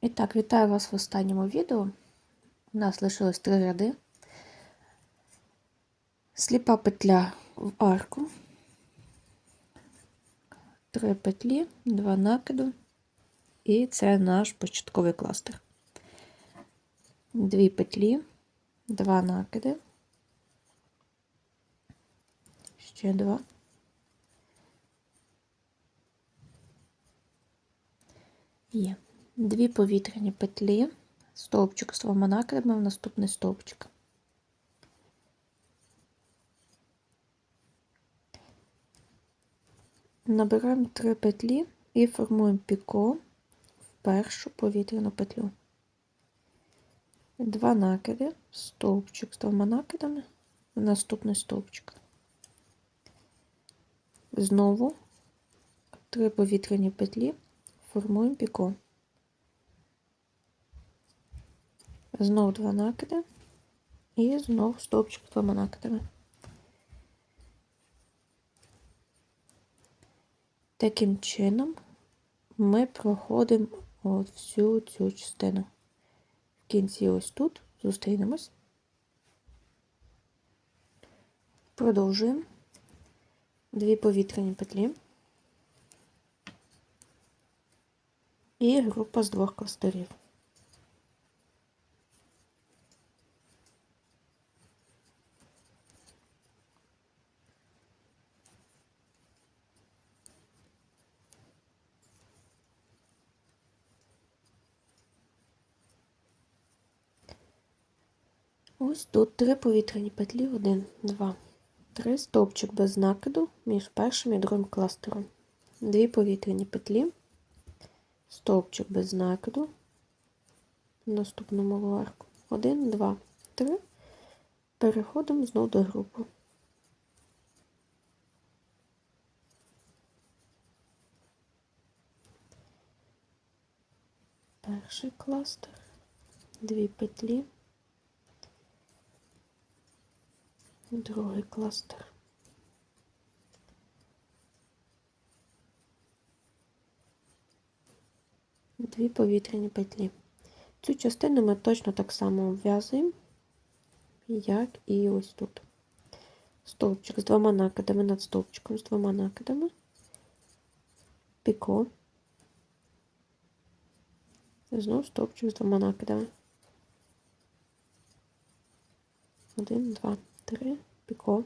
І так, вітаю вас в останньому відео. У нас лишилось три ряди. Сліпа петля в арку, три петлі, два накиду, і це наш початковий кластер. Дві петлі, два накиди, ще два. Є. Дві повітряні петлі, стовпчик з двома накидами в наступний стовпчик. Набираємо три петлі і формуємо піко в першу повітряну петлю. Два накиди, стовпчик з двома накидами в наступний стовпчик. Знову три повітряні петлі, формуємо піко. Знов два накиди і знов стовпчик двома накидами. Таким чином ми проходимо от всю цю частину. В кінці ось тут зустрінемось. Продовжуємо дві повітряні петлі і група з двох кластерів. Ось тут три повітряні петлі, один, два, три стовпчик без накиду між першим і другим кластером. Дві повітряні петлі, стовпчик без накиду в наступному арку. Один, два, три. Переходимо знову до групи. Перший кластер, дві петлі. Другий кластер. Дві повітряні петлі. Цю частину ми точно так само обв'язуємо, як і ось тут. Стовпчик з двома накидами над стовпчиком, з двома накидами, піко, знову стовпчик з двома накидами. Один, два. 3 піко,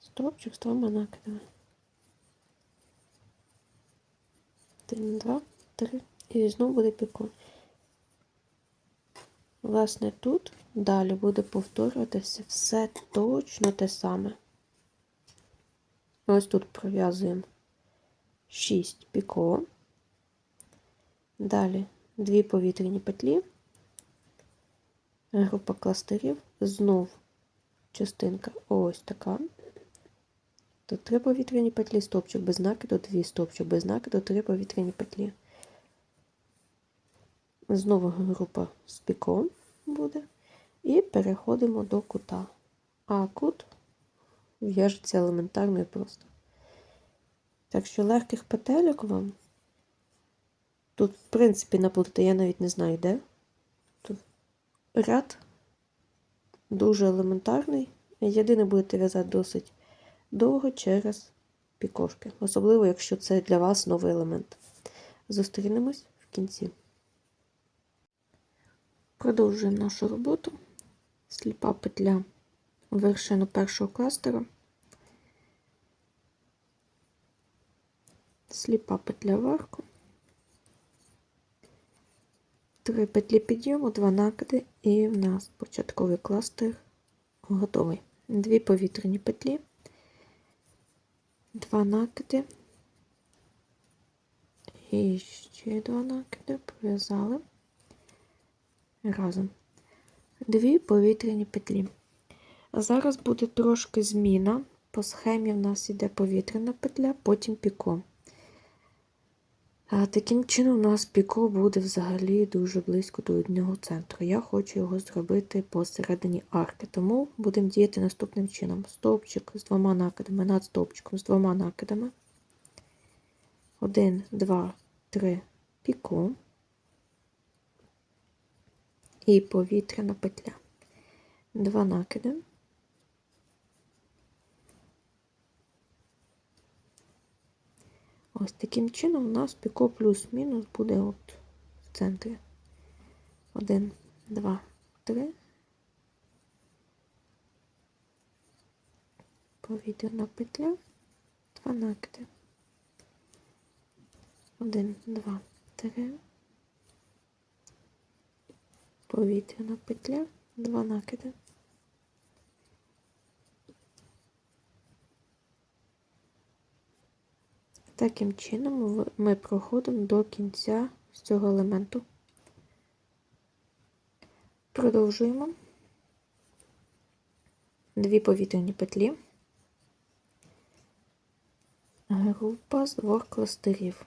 стовпчик двома накидами. 1, 2, 3 і знову буде піко. Власне, тут далі буде повторюватися все точно те саме. Ось тут пров'язуємо 6 піко, далі 2 повітряні петлі група кластерів, знов частинка ось така. Тут три повітряні петлі, стовпчик без накиду, дві стовпчик без накиду, три повітряні петлі. Знову група з піком буде. І переходимо до кута. А кут в'яжеться елементарно і просто. Так що легких петельок вам. Тут, в принципі, наплити я навіть не знаю де ряд дуже елементарний. Єдине будете в'язати досить довго через пікошки, особливо, якщо це для вас новий елемент. Зустрінемось в кінці. Продовжуємо нашу роботу. Сліпа петля вершину першого кластера, сліпа петля в арку. Три петлі підйому, два накиди, і в нас початковий кластер готовий. Дві повітряні петлі, два накиди, і ще два накиди, пров'язали разом. Дві повітряні петлі. Зараз буде трошки зміна. По схемі в нас йде повітряна петля, потім піко. Таким чином, у нас піко буде взагалі дуже близько до одного центру. Я хочу його зробити посередині арки, тому будемо діяти наступним чином: стовпчик з двома накидами, над стовпчиком з двома накидами. Один, два, три, піку і повітряна петля. Два накиди. Ось таким чином у нас піко плюс-мінус буде от в центрі. Один, два, три. Повітряна петля, два накиди. Один, два, три. Повітряна петля, два накиди. Таким чином ми проходимо до кінця з цього елементу. Продовжуємо. Дві повітряні петлі. Група з двох кластерів.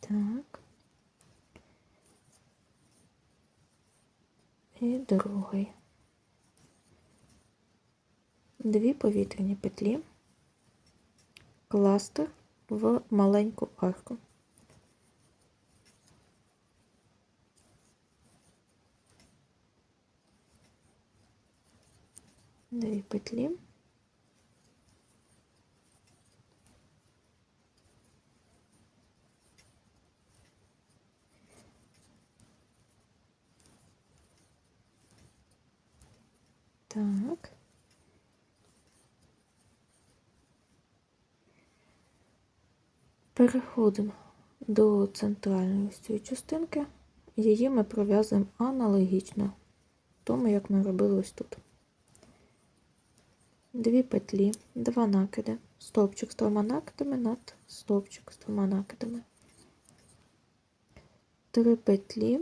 Так. І другий. Дві повітряні петлі, кластер в маленьку арку. Дві петлі. Так. Переходимо до центральної ось цієї частинки. Її ми пров'язуємо аналогічно тому, як ми робили ось тут. Дві петлі, два накиди, стовпчик з двома накидами над стовпчик з двома накидами. Три петлі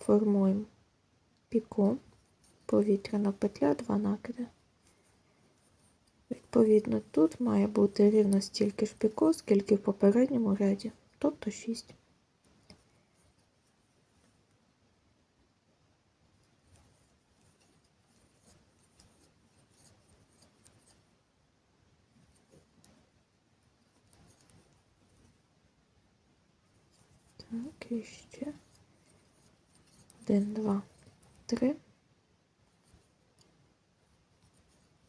формуємо піко, повітряна петля, два накиди. Відповідно, тут має бути рівно стільки ж піко, скільки в попередньому ряді, тобто 6. Так, і ще. Один, два, три.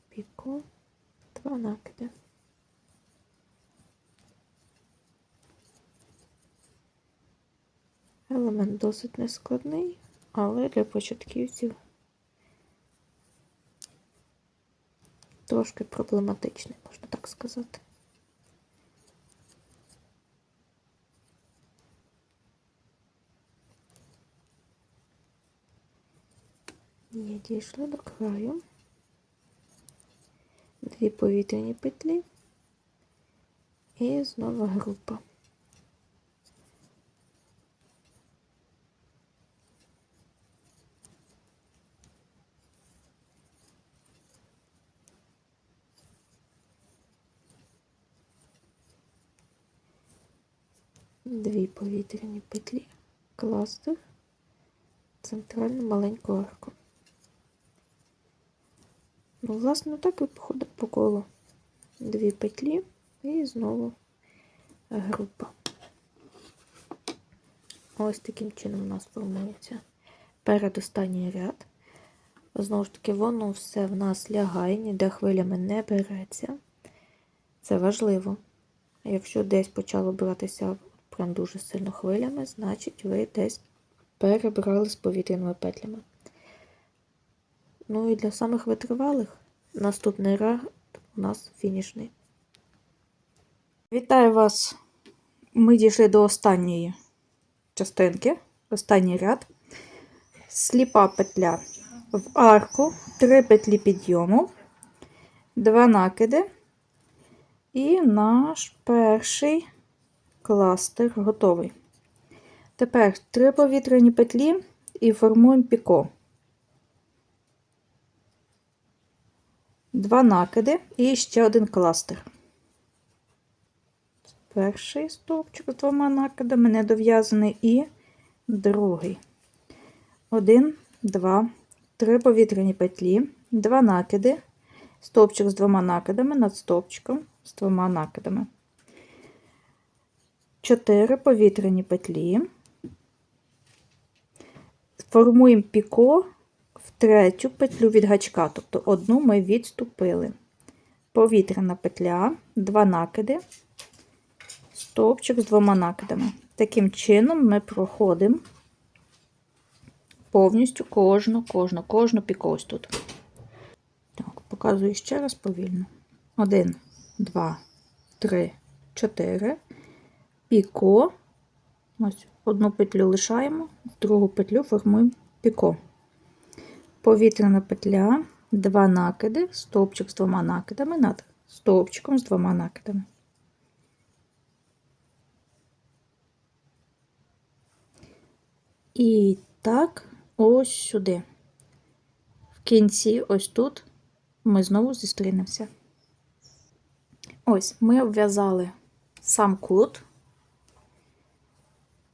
Піко. Два накиди. Елемент досить нескладний, але для початківців трошки проблематичний, можна так сказати. Є, дійшли до краю. Дві повітряні петлі і знову група. Дві повітряні петлі, кластер, центральну маленьку арку. Ну, власне, так і походить по колу. Дві петлі і знову група. Ось таким чином у нас формується передостанній ряд. Знову ж таки, воно все в нас лягає, ніде хвилями не береться. Це важливо. Якщо десь почало братися прям дуже сильно хвилями, значить ви десь перебрали з повітряними петлями. Ну і для самих витривалих наступний ряд у нас фінішний. Вітаю вас! Ми дійшли до останньої частинки, останній ряд. Сліпа петля в арку, три петлі підйому, два накиди. І наш перший кластер готовий. Тепер три повітряні петлі і формуємо піко. Два накиди і ще один кластер. Перший стовпчик з двома накидами не дов'язаний і другий. Один, два, три повітряні петлі, два накиди стовпчик з двома накидами над стовпчиком з двома накидами. 4 повітряні петлі. Формуємо піко третю петлю від гачка, тобто одну ми відступили. Повітряна петля, два накиди, стовпчик з двома накидами. Таким чином ми проходимо повністю кожну, кожну, кожну піко тут. Так, показую ще раз повільно. Один, два, три, чотири. Піко. Ось одну петлю лишаємо, другу петлю формуємо піко. Повітряна петля, два накиди, стовпчик з двома накидами над стовпчиком з двома накидами. І так, ось сюди. В кінці, ось тут, ми знову зустрінемося. Ось ми обв'язали сам кут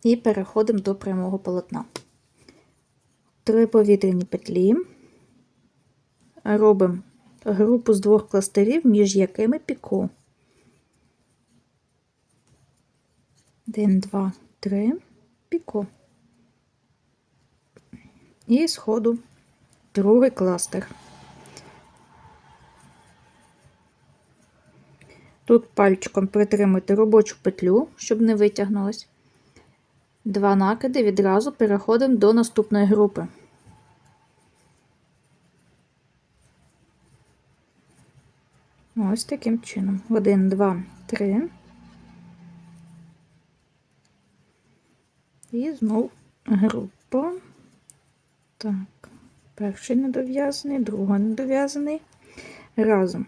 і переходимо до прямого полотна. Три повітряні петлі. Робимо групу з двох кластерів, між якими піко. Один, два, три, піко. І сходу другий кластер. Тут пальчиком притримуйте робочу петлю, щоб не витягнулась. Два накиди відразу переходимо до наступної групи. Ось таким чином. Один, два, три. І знов група. Так, перший недов'язаний, другий недов'язаний. Разом.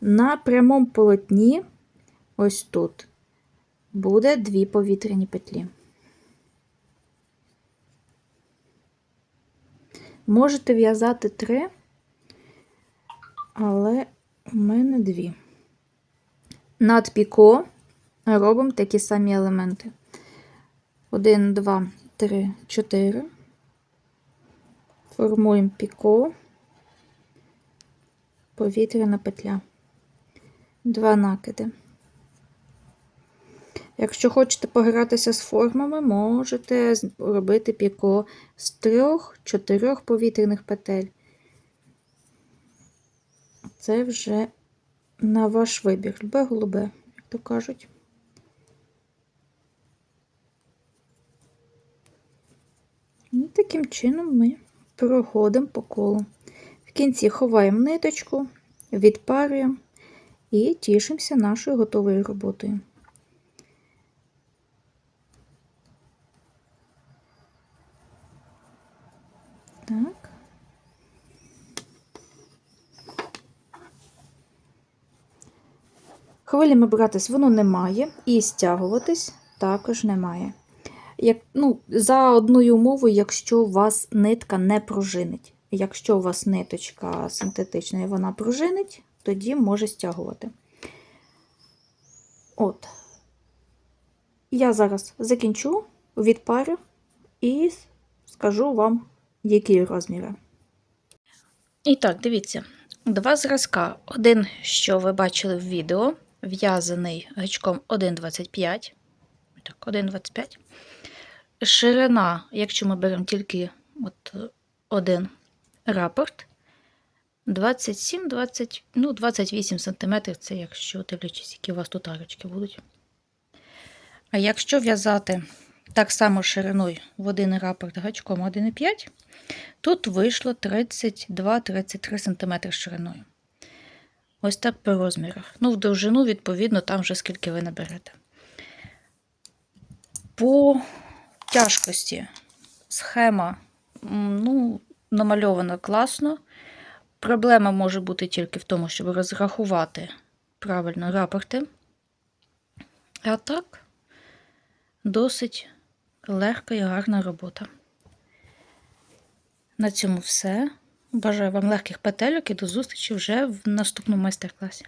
На прямому полотні, ось тут, буде дві повітряні петлі. Можете в'язати три, але у мене дві. Над піко робимо такі самі елементи. Один, два, три, чотири. Формуємо піко, повітряна петля. Два накиди. Якщо хочете погратися з формами, можете робити піко з трьох-чотирьох повітряних петель. Це вже на ваш вибір. Любе голубе, як то кажуть. І таким чином ми проходимо по колу. В кінці ховаємо ниточку, відпарюємо і тішимося нашою готовою роботою. Так. Хвилями братись воно не має, і стягуватись також немає. Як, ну, За одною умовою, якщо у вас нитка не пружинить. Якщо у вас ниточка синтетична і вона пружинить, тоді може стягувати. От. Я зараз закінчу, відпарю і скажу вам, які розміри. І так, дивіться, два зразка. Один, що ви бачили в відео, в'язаний гачком 1,25. Так, 1,25. Ширина, якщо ми беремо тільки от один рапорт, 27, 20, ну, 28 см, це якщо дивлячись, які у вас тут арочки будуть. А якщо в'язати так само шириною в один рапорт гачком 1,5, тут вийшло 32-33 см шириною. Ось так по розмірах. Ну, в довжину, відповідно, там вже скільки ви наберете. По тяжкості схема ну, намальована класно. Проблема може бути тільки в тому, щоб розрахувати правильно рапорти. А так, досить легка і гарна робота. На цьому все. Бажаю вам легких петельок і до зустрічі вже в наступному майстер-класі.